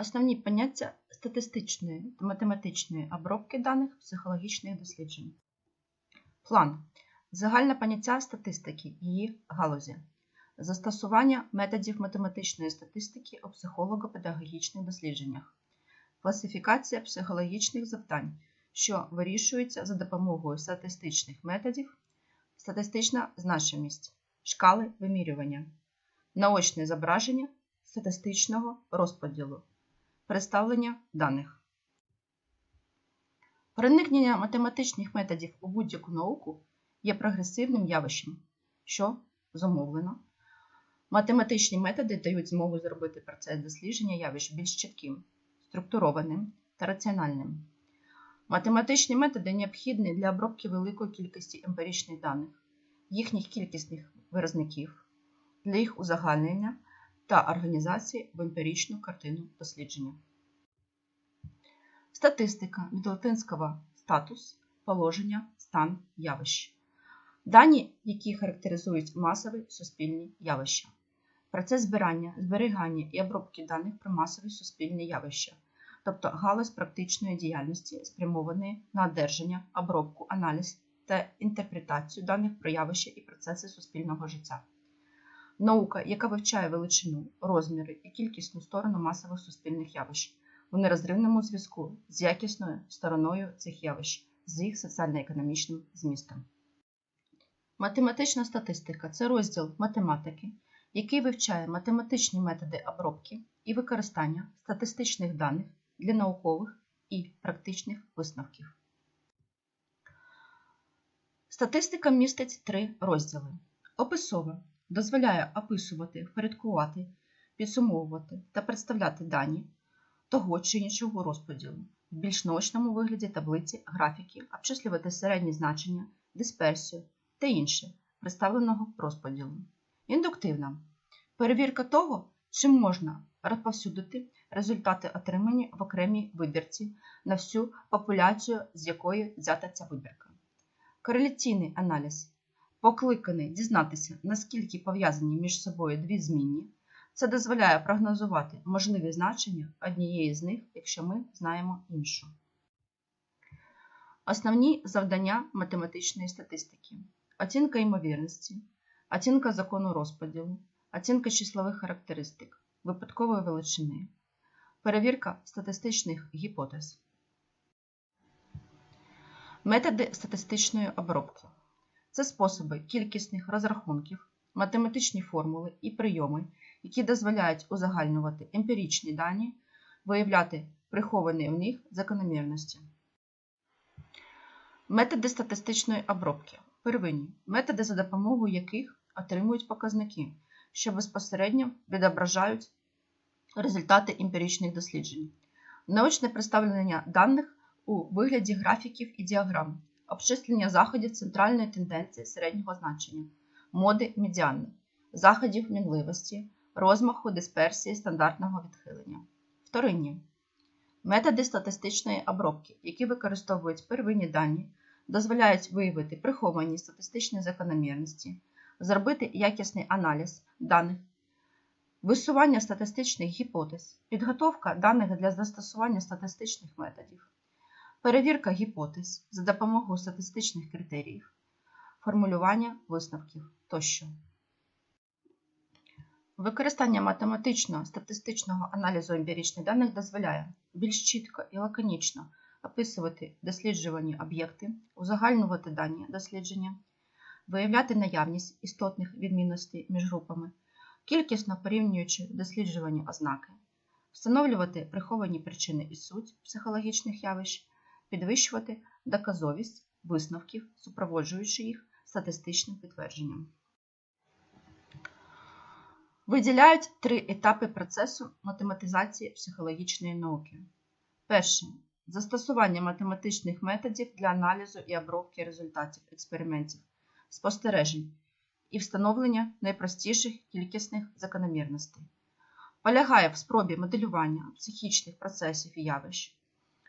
Основні поняття статистичної та математичної обробки даних психологічних досліджень. План. Загальне поняття статистики, її галузі. Застосування методів математичної статистики у психолого-педагогічних дослідженнях. Класифікація психологічних завдань, що вирішуються за допомогою статистичних методів, статистична значимість, шкали вимірювання, наочне зображення статистичного розподілу, представлення даних. Проникнення математичних методів у будь-яку науку є прогресивним явищем, що зумовлено. Математичні методи дають змогу зробити процес дослідження явищ більш чітким, структурованим та раціональним. Математичні методи необхідні для обробки великої кількості емпіричних даних, їхніх кількісних виразників, для їх узагальнення та організації в емпіричну картину дослідження. Статистика від латинського статус, положення, стан, явище. Дані, які характеризують масові суспільні явища. Процес збирання, зберігання і обробки даних про масові суспільні явища, тобто галузь практичної діяльності, спрямованої на одержання, обробку, аналіз та інтерпретацію даних про явища і процеси суспільного життя. Наука, яка вивчає величину, розміри і кількісну сторону масових суспільних явищ у нерозривному зв'язку з якісною стороною цих явищ, з їх соціально-економічним змістом. Математична статистика це розділ математики, який вивчає математичні методи обробки і використання статистичних даних для наукових і практичних висновків. Статистика містить три розділи. Описова дозволяє описувати, впорядкувати, підсумовувати та представляти дані того чи іншого розподілу в більш наочному вигляді таблиці, графіки, обчислювати середні значення, дисперсію та інше представленого розподілу. Індуктивна перевірка того, чи можна розповсюдити результати отримані в окремій вибірці на всю популяцію, з якої взята ця вибірка. Кореляційний аналіз покликаний дізнатися, наскільки пов'язані між собою дві змінні. Це дозволяє прогнозувати можливі значення однієї з них, якщо ми знаємо іншу. Основні завдання математичної статистики: оцінка ймовірності, оцінка закону розподілу, оцінка числових характеристик, випадкової величини, перевірка статистичних гіпотез. Методи статистичної обробки це способи кількісних розрахунків, математичні формули і прийоми, які дозволяють узагальнювати емпіричні дані, виявляти приховані в них закономірності. Методи статистичної обробки. Первинні методи, за допомогою яких отримують показники, що безпосередньо відображають результати емпіричних досліджень. Научне представлення даних у вигляді графіків і діаграм, обчислення заходів центральної тенденції середнього значення, моди медіани, заходів мінливості, розмаху дисперсії стандартного відхилення. Вторинні методи статистичної обробки, які використовують первинні дані, дозволяють виявити приховані статистичні закономірності, зробити якісний аналіз даних, висування статистичних гіпотез, підготовка даних для застосування статистичних методів, перевірка гіпотез за допомогою статистичних критеріїв, формулювання висновків тощо. Використання математично-статистичного аналізу емпіричних даних дозволяє більш чітко і лаконічно описувати досліджувані об'єкти, узагальнювати дані дослідження, виявляти наявність істотних відмінностей між групами, кількісно порівнюючи досліджувані ознаки, встановлювати приховані причини і суть психологічних явищ, підвищувати доказовість висновків, супроводжуючи їх статистичним підтвердженням. Виділяють три етапи процесу математизації психологічної науки. Перший застосування математичних методів для аналізу і обробки результатів експериментів, спостережень і встановлення найпростіших кількісних закономірностей. Полягає в спробі моделювання психічних процесів і явищ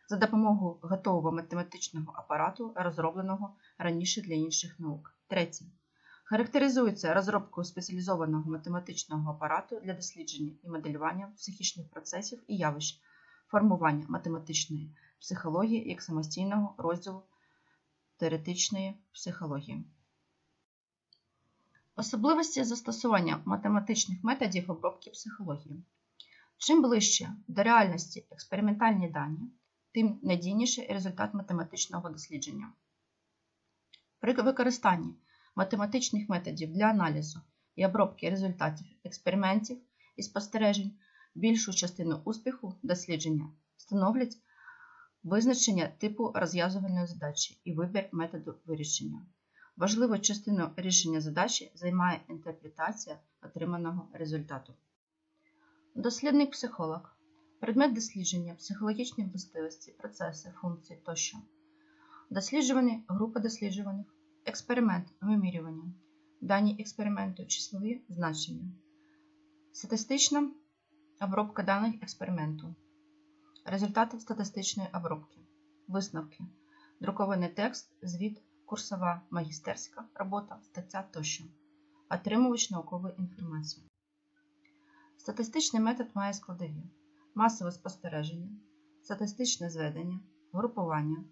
за допомогою готового математичного апарату, розробленого раніше для інших наук. Третє Характеризується розробкою спеціалізованого математичного апарату для дослідження і моделювання психічних процесів і явищ, формування математичної психології як самостійного розділу теоретичної психології. Особливості застосування математичних методів обробки психології. Чим ближче до реальності експериментальні дані, тим надійніший результат математичного дослідження. При використанні математичних методів для аналізу і обробки результатів експериментів і спостережень більшу частину успіху дослідження становлять визначення типу розв'язувальної задачі і вибір методу вирішення. Важливу частину рішення задачі займає інтерпретація отриманого результату. Дослідник психолог. Предмет дослідження, психологічні властивості, процеси, функції тощо. Досліджувані група досліджуваних, експеримент, вимірювання, дані експерименту, числові значення, статистична обробка даних експерименту, результати статистичної обробки, висновки, друкований текст, звіт, курсова, магістерська робота, стаття тощо, отримувач наукової інформації. Статистичний метод має складові масове спостереження, статистичне зведення, групування,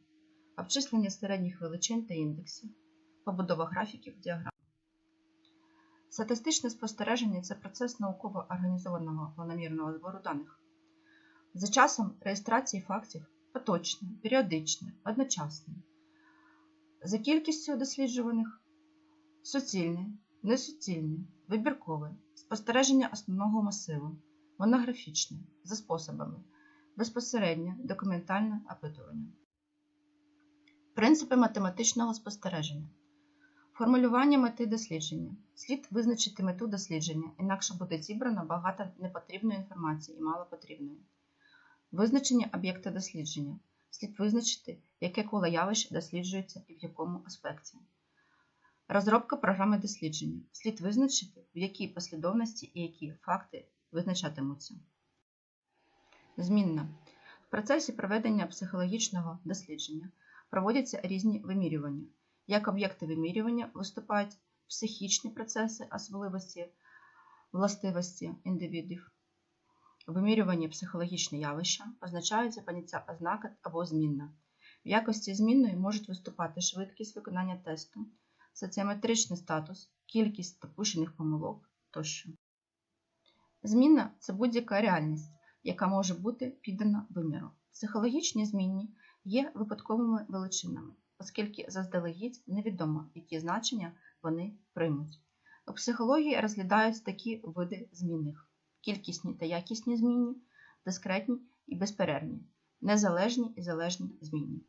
обчислення середніх величин та індексів, побудова графіків діаграм. Статистичне спостереження це процес науково організованого планомірного збору даних. За часом реєстрації фактів поточне, періодичне, одночасне. За кількістю досліджуваних суцільне, несуцільне, вибіркове, спостереження основного масиву, монографічне, за способами, безпосереднє, документальне опитування. Принципи математичного спостереження. Формулювання мети дослідження. Слід визначити мету дослідження, інакше буде зібрано багато непотрібної інформації і мало потрібної. Визначення об'єкта дослідження. Слід визначити, яке коло явищ досліджується і в якому аспекті. Розробка програми дослідження. Слід визначити, в якій послідовності і які факти визначатимуться. Змінна. В процесі проведення психологічного дослідження проводяться різні вимірювання. Як об'єкти вимірювання виступають психічні процеси, особливості, властивості індивідів. Вимірювані психологічні явища позначаються поняття ознака або змінна. В якості змінної можуть виступати швидкість виконання тесту, соціометричний статус, кількість допущених помилок тощо. Змінна це будь-яка реальність, яка може бути піддана виміру. Психологічні змінні є випадковими величинами, оскільки заздалегідь невідомо, які значення вони приймуть. У психології розглядають такі види змінних: кількісні та якісні змінні, дискретні і безперервні, незалежні і залежні змінні.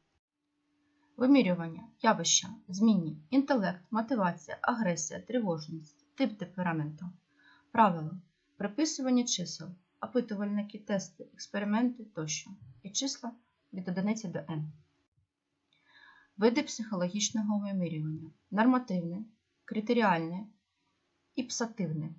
Вимірювання, явища, змінні, інтелект, мотивація, агресія, тривожність, тип темпераменту, правила, приписування чисел, опитувальники, тести, експерименти тощо і числа від 1 до n. Види психологічного вимірювання нормативне, критеріальне і псативне.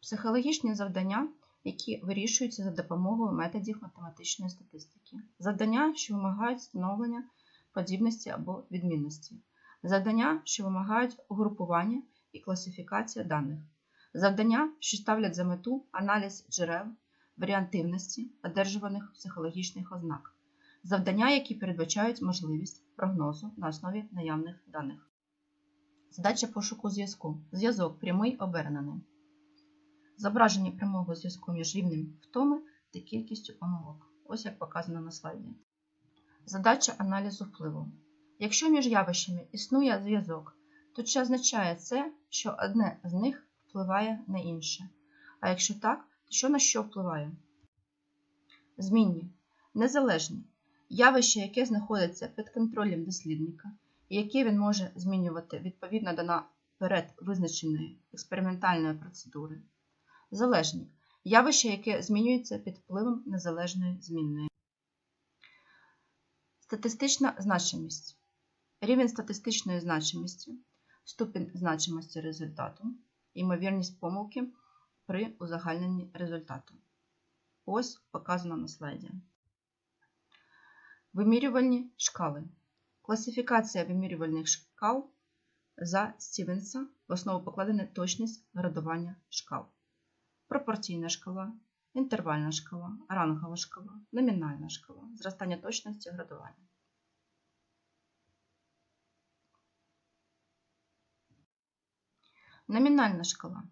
Психологічні завдання, які вирішуються за допомогою методів математичної статистики. Завдання, що вимагають встановлення подібності або відмінності. Завдання, що вимагають угрупування і класифікація даних. Завдання, що ставлять за мету аналіз джерел варіантивності одержуваних психологічних ознак. Завдання, які передбачають можливість прогнозу на основі наявних даних. Задача пошуку зв'язку. Зв'язок прямий обернений. Зображення прямого зв'язку між рівнем втоми та кількістю помилок. Ось як показано на слайді. Задача аналізу впливу. Якщо між явищами існує зв'язок, то чи означає це, що одне з них впливає на інше? А якщо так, то що на що впливає? Змінні. Незалежні. Явище, яке знаходиться під контролем дослідника, і яке він може змінювати відповідно до наперед визначеної експериментальної процедури. Залежні. Явище, яке змінюється під впливом незалежної змінної. Статистична значимість. Рівень статистичної значимості, ступінь значимості результату, ймовірність помилки при узагальненні результату. Ось показано на слайді. Вимірювальні шкали. Класифікація вимірювальних шкал за Стівенса в основу покладена точність градування шкал. Пропорційна шкала, інтервальна шкала, рангова шкала, номінальна шкала, зростання точності градування. Номінальна шкала.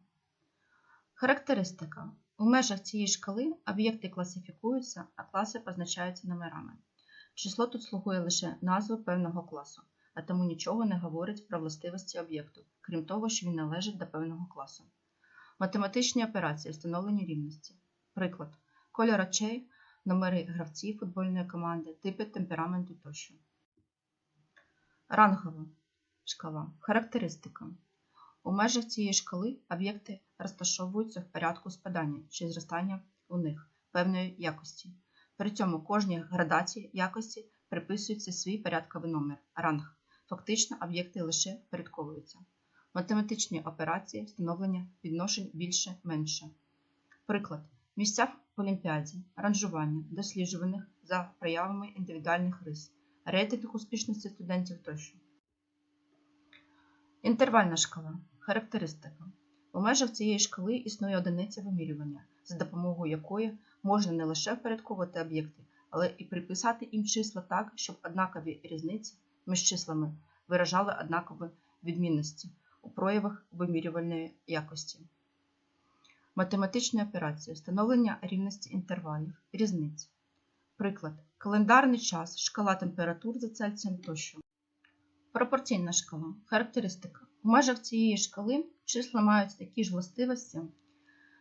Характеристика. У межах цієї шкали об'єкти класифікуються, а класи позначаються номерами. Число тут слугує лише назву певного класу, а тому нічого не говорить про властивості об'єкту, крім того, що він належить до певного класу. Математичні операції встановлені рівності. Приклад. Колір очей, номери гравців футбольної команди, типи темпераменту тощо. Рангова шкала. Характеристика. У межах цієї шкали об'єкти розташовуються в порядку спадання чи зростання у них певної якості. При цьому кожній градації якості приписується свій порядковий номер ранг. Фактично об'єкти лише впорядковуються. Математичні операції встановлення відношень більше-менше. Приклад. Місця в олімпіаді, ранжування, досліджуваних за проявами індивідуальних рис, рейтинг успішності студентів тощо. Інтервальна шкала. Характеристика. У межах цієї шкали існує одиниця вимірювання, за допомогою якої можна не лише впорядковувати об'єкти, але і приписати їм числа так, щоб однакові різниці між числами виражали однакові відмінності у проявах вимірювальної якості. Математичні операції встановлення рівності інтервалів, різниць. Приклад. Календарний час, шкала температур за Цельсієм тощо. Пропорційна шкала. Характеристика. В межах цієї шкали числа мають такі ж властивості,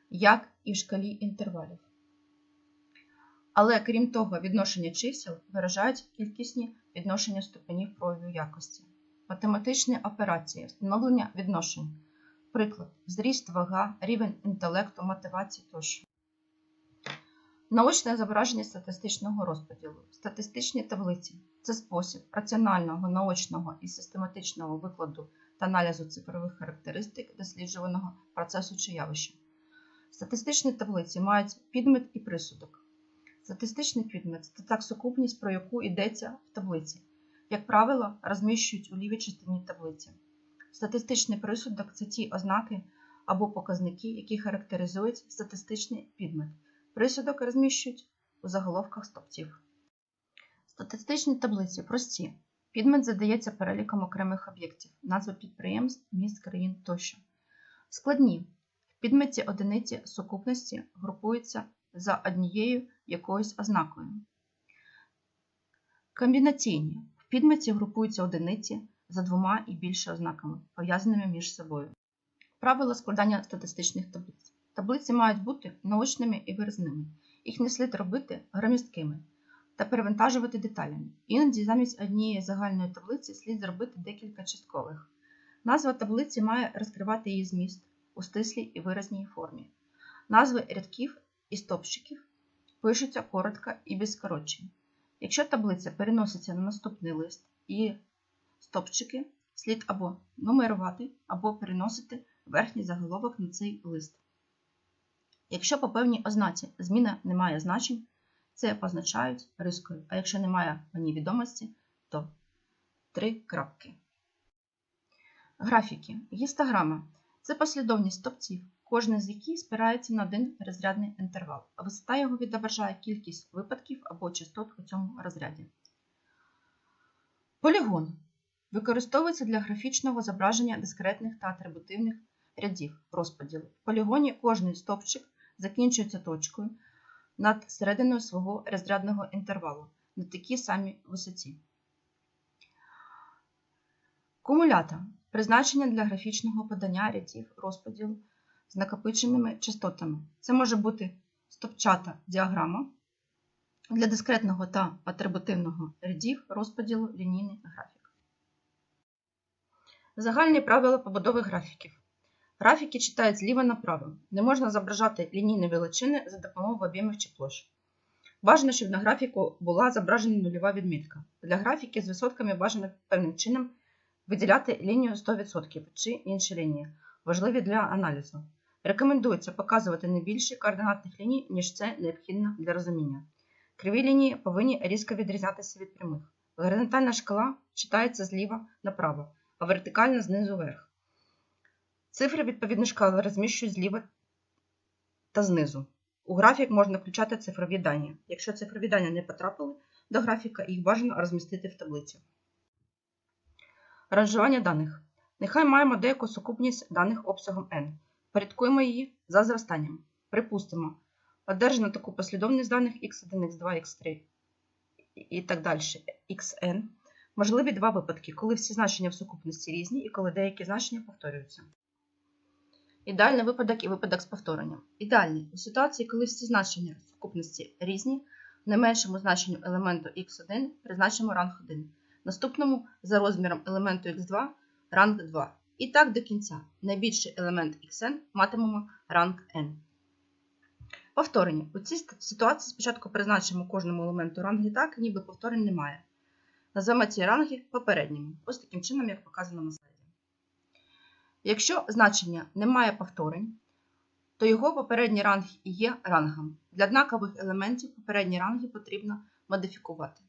як і в шкалі інтервалів. Але крім того, відношення чисел виражають кількісні відношення ступенів прояву якості. Математичні операції, встановлення відношень. Приклад, зріст, вага, рівень інтелекту, мотивації тощо. Наочне зображення статистичного розподілу. Статистичні таблиці це спосіб раціонального, наочного і систематичного викладу та аналізу цифрових характеристик досліджуваного процесу чи явища. Статистичні таблиці мають підмет і присудок. Статистичний підмет це так сукупність, про яку йдеться в таблиці. Як правило, розміщують у лівій частині таблиці. Статистичний присудок це ті ознаки або показники, які характеризують статистичний підмет. Присудок розміщують у заголовках стопців. Статистичні таблиці прості. Підмет задається переліком окремих об'єктів, назви підприємств, міст, країн тощо. Складні. В підметі одиниці сукупності групуються за однією якоюсь ознакою. Комбінаційні. В підметі групуються одиниці за двома і більше ознаками, пов'язаними між собою. Правила складання статистичних таблиць. Таблиці мають бути наочними і виразними. Їх не слід робити громісткими та перевантажувати деталями. Іноді замість однієї загальної таблиці слід зробити декілька часткових. Назва таблиці має розкривати її зміст у стислій і виразній формі. Назви рядків і стопчиків пишуться коротко і без скорочень. Якщо таблиця переноситься на наступний лист і стопчики, слід або нумерувати, або переносити верхній заголовок на цей лист. Якщо по певній ознаці зміна не має значень, це позначають рискою, а якщо немає ній відомості, то три крапки. Графіки. Гістограма це послідовність стопців, кожен з яких спирається на один розрядний інтервал, висота його відображає кількість випадків або частот у цьому розряді. Полігон використовується для графічного зображення дискретних та атрибутивних рядів розподілу. В полігоні кожний стовпчик закінчується точкою над серединою свого розрядного інтервалу на такій самій висоті. Кумулятор призначення для графічного подання рядів розподілу з накопиченими частотами. Це може бути стопчата діаграма для дискретного та атрибутивного рядів розподілу лінійний графік. Загальні правила побудови графіків. Графіки читають зліва направо. Не можна зображати лінійні величини за допомогою об'ємів чи площ. Бажано, щоб на графіку була зображена нульова відмітка. Для графіки з висотками бажано певним чином виділяти лінію 100% чи інші лінії, важливі для аналізу. Рекомендується показувати не більше координатних ліній, ніж це необхідно для розуміння. Криві лінії повинні різко відрізнятися від прямих. Горизонтальна шкала читається зліва направо, а вертикальна знизу вверх. Цифри відповідно шкали розміщують зліва та знизу. У графік можна включати цифрові дані. Якщо цифрові дані не потрапили до графіка, їх бажано розмістити в таблиці. Ранжування даних. Нехай маємо деяку сукупність даних обсягом n. Порядкуємо її за зростанням. Припустимо, одержано таку послідовність даних x1, x2, x3 і так далі, xn. Можливі два випадки, коли всі значення в сукупності різні і коли деякі значення повторюються. Ідеальний випадок і випадок з повторенням. Ідеальний у ситуації, коли всі значення в сукупності різні, найменшому значенню елементу x1 призначимо ранг 1, наступному за розміром елементу x2 ранг 2. І так до кінця. Найбільший елемент xn матимемо ранг n. Повторення. У цій ситуації спочатку призначимо кожному елементу ранги так, ніби повторень немає. Назвемо ці ранги попередніми, ось таким чином, як показано на слайді. Якщо значення не має повторень, то його попередній ранг і є рангом. Для однакових елементів попередні ранги потрібно модифікувати.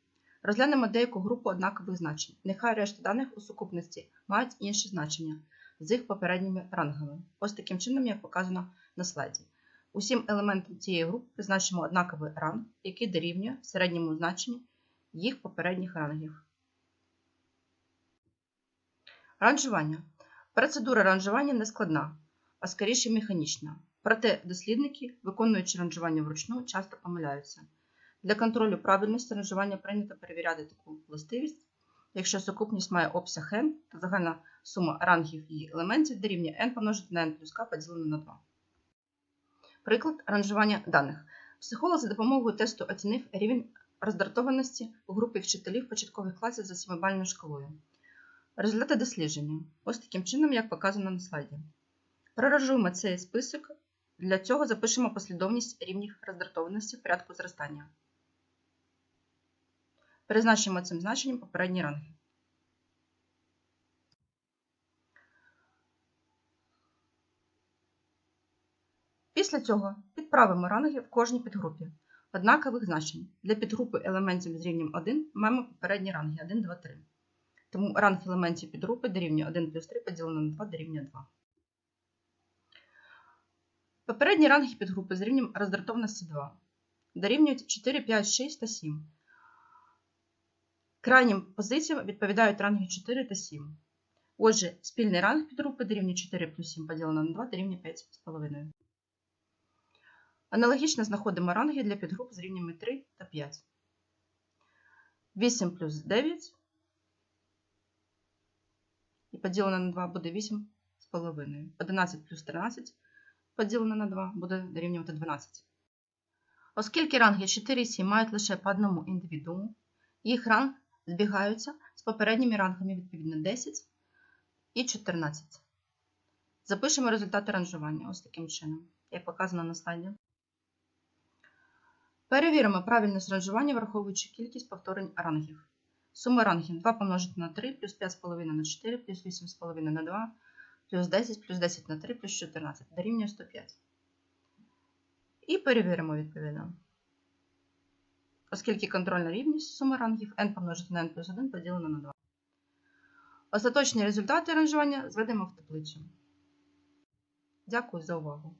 Розглянемо деяку групу однакових значень. Нехай решта даних у сукупності мають інші значення з їх попередніми рангами. Ось таким чином, як показано на слайді. Усім елементам цієї групи призначимо однаковий ранг, який дорівнює середньому значенню їх попередніх рангів. Ранжування. Процедура ранжування не складна, а скоріше механічна. Проте дослідники, виконуючи ранжування вручну, часто помиляються. Для контролю правильності ранжування прийнято перевіряти таку властивість. Якщо сукупність має обсяг n, то загальна сума рангів її елементів дорівнює n помножити на n плюс k поділене на 2. Приклад ранжування даних. Психолог за допомогою тесту оцінив рівень роздратованості у групі вчителів початкових класів за 7-бальною шкалою. Результати дослідження. Ось таким чином, як показано на слайді. Проражуємо цей список. Для цього запишемо послідовність рівнів роздратованості в порядку зростання. Призначимо цим значенням попередні ранги. Після цього підправимо ранги в кожній підгрупі однакових значень. Для підгрупи елементів з рівнем 1 маємо попередні ранги 1, 2, 3. Тому ранг елементів підгрупи дорівнює 1 плюс 3 поділено на 2 дорівнює 2. Попередні ранги підгрупи з рівнем роздратованості 2 дорівнюють 4, 5, 6 та 7. Крайнім позиціям відповідають ранги 4 та 7. Отже, спільний ранг підгрупи дорівнює 4 плюс 7 поділено на 2 дорівнює 5,5. Аналогічно знаходимо ранги для підгруп з рівнями 3 та 5. 8 плюс 9 і поділено на 2 буде 8,5. 11 плюс 13 поділено на 2 буде дорівнювати 12. Оскільки ранги 4 і 7 мають лише по одному індивідууму, їх ранг збігаються з попередніми рангами відповідно 10 і 14. Запишемо результати ранжування ось таким чином, як показано на слайді. Перевіримо правильність ранжування, враховуючи кількість повторень рангів. Сума рангів 2 помножити на 3, плюс 5,5 на 4, плюс 8,5 на 2, плюс 10, плюс 10 на 3, плюс 14 дорівнює 105. І перевіримо відповідно. Оскільки контрольна рівність суми рангів n помножити на n плюс 1 поділено на 2. Остаточні результати ранжування зведемо в таблицю. Дякую за увагу.